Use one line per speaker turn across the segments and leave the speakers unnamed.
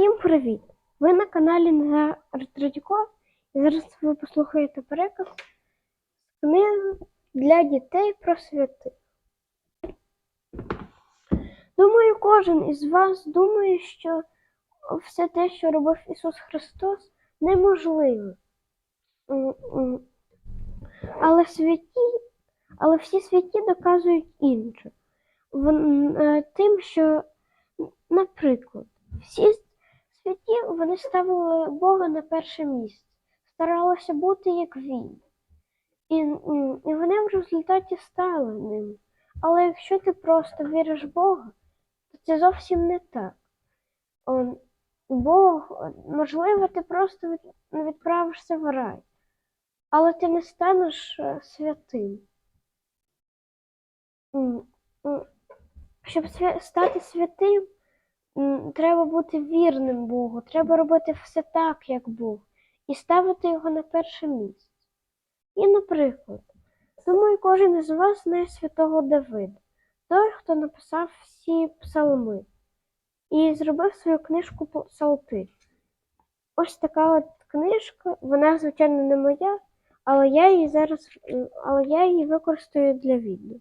Всім привіт! Ви на каналі Назар Радько. І зараз ви послухаєте переказ з книги для дітей про святих. Думаю, кожен із вас думає, що все те, що робив Ісус Христос, м. Але святі, але всі святі доказують інше. Е, Тим, що, наприклад, всі святі вони ставили Бога на перше місце, старалися бути як він. І, і вони в результаті стали ним. Але якщо ти просто віриш в Бога, то це зовсім не так. Бог, можливо, ти просто відправишся в рай, але ти не станеш е, святим. Щоб стати святим, треба бути вірним Богу, треба робити все так, як Бог, і ставити його на перше місце. І, наприклад, думаю, кожен із вас знає святого Давида, той, хто написав всі псалми і зробив свою книжку Псалтир. Ось така от книжка, вона, звичайно, не моя, але я її зараз але я її використаю для відео.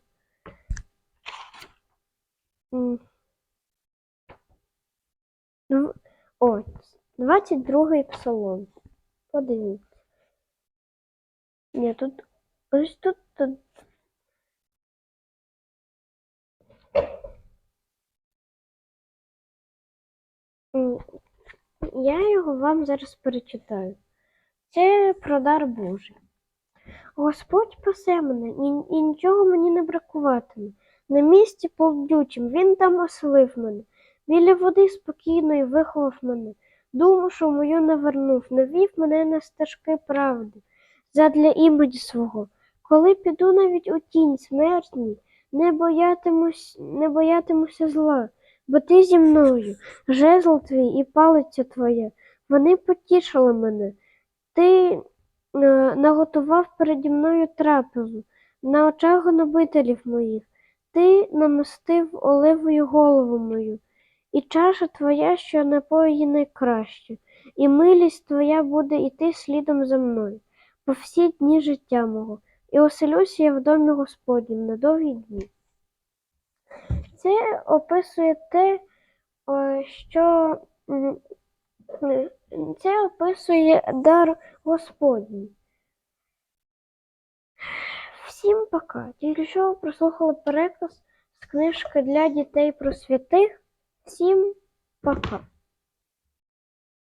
Ось, 22-й псалом. Подивіться. Ні, тут ось тут, тут. Я його вам зараз перечитаю. Це про дар Божий. Господь пасе мене, і, і нічого мені не бракуватиме. На місці повдючим він там оселив мене, біля води спокійної виховав мене, душу мою навернув, навів мене на стежки правди, задля імені свого. Коли піду навіть у тінь смертній, не боятимусь, не боятимуся зла, бо ти зі мною, жезл твій і палиця твоя, вони потішили мене. Ти е, наготував переді мною трапезу на очах гнобителів моїх. Ти намастив оливою голову мою, і чаша твоя, що напоїть найкраще, і милість твоя буде йти слідом за мною по всі дні життя мого, і оселюся я в домі Господнім на довгі дні. Це описує те, що це описує дар Господній. Всім пока. Тільки що прослухали переказ з книжки для дітей про святих. Всім пока.